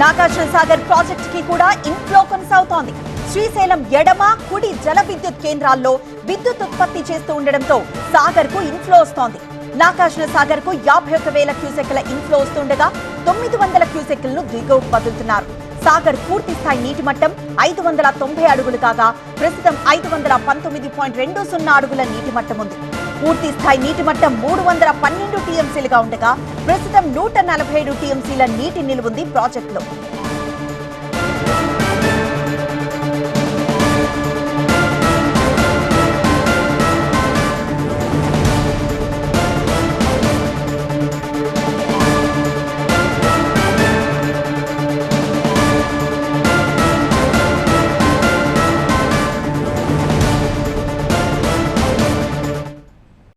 నాగార్జున సాగర్ ప్రాజెక్ట్కి కూడా ఇన్ఫ్లో కొనసాగుతోంది. శ్రీశైలం ఎడమ కుడి జల విద్యుత్ కేంద్రాల్లో విద్యుత్ ఉత్పత్తి చేస్తూ ఉండడంతో సాగర్కు ఇన్ఫ్లో వస్తోంది. నాగార్జున సాగర్కు యాభై ఒక్క వేల క్యూసెక్ల ఇన్ఫ్లో వస్తుండగా తొమ్మిది వందల క్యూసెక్లను దిగువకు వదులుతున్నారు. సాగర్ పూర్తి స్థాయి నీటి మట్టం ఐదు వందల తొంభై అడుగులు కాగా ప్రస్తుతం ఐదు వందల పంతొమ్మిది పాయింట్ రెండు సున్నా అడుగుల నీటి మట్టం ఉంది. పూర్తి స్థాయి నీటి మట్టం మూడు వందల పన్నెండు టీఎంసీలుగా ఉండగా ప్రస్తుతం నూట నలభై ఏడు టీఎంసీల నీటి నిలువుంది ప్రాజెక్టులో.